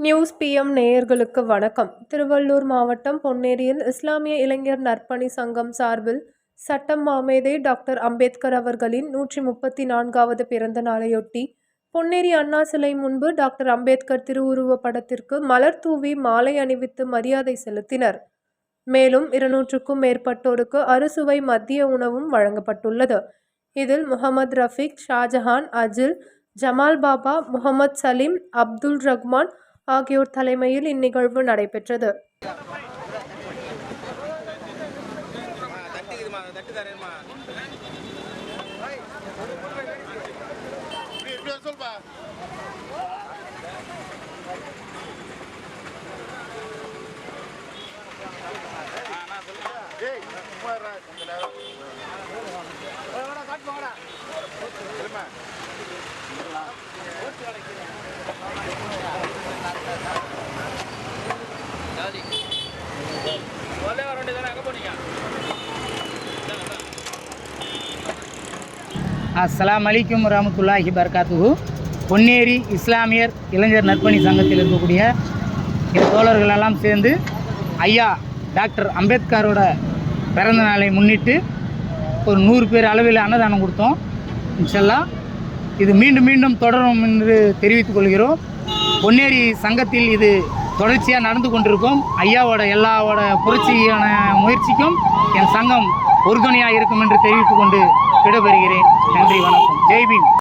News PM நேயர்களுக்கு வணக்கம். திருவள்ளூர் மாவட்டம் பொன்னேரியில் இஸ்லாமிய இளைஞர் நற்பணி சங்கம் சார்பில் சட்டம் மாமேதை டாக்டர் அம்பேத்கர் அவர்களின் நூற்றி முப்பத்தி நான்காவது பிறந்த நாளையொட்டி பொன்னேரி அண்ணா சிலை முன்பு டாக்டர் அம்பேத்கர் திருவுருவப் படத்திற்கு மலர் தூவி மாலை அணிவித்து மரியாதை செலுத்தினர். மேலும் இருநூற்றுக்கும் மேற்பட்டோருக்கு அறுசுவை மதிய உணவும் வழங்கப்பட்டுள்ளது. இதில் முகமது ரஃபீக் ஷாஜஹான் அஜில் ஜமால் பாபா முகமது சலீம் அப்துல் ரஹ்மான் ஆகியோர் தலைமையில் இந்நிகழ்வு நடைபெற்றது. அஸ்லாம் அலிக்கும் வரமத்துல்லாஹி பர்காத்துஹு பொன்னேரி இஸ்லாமியர் இளைஞர் நற்பணி சங்கத்தில் இருக்கக்கூடிய இந்த தோழர்கள் எல்லாம் சேர்ந்து ஐயா டாக்டர் அம்பேத்கரோட பிறந்த நாளை முன்னிட்டு ஒரு நூறு பேர் அளவில் அன்னதானம் கொடுத்தோம். இன்ஷல்லா இது மீண்டும் மீண்டும் தொடரும் என்று தெரிவித்துக் கொள்கிறோம். பொன்னேரி சங்கத்தில் இது தொடர்ச்சியாக நடந்து கொண்டிருக்கும். ஐயாவோட எல்லாவோட புரட்சியான முயற்சிக்கும் என் சங்கம் உறுதுணையாக இருக்கும் என்று தெரிவித்துக் கொண்டு விடைபெறுகிறேன். நன்றி வணக்கம். ஜெய்பீம்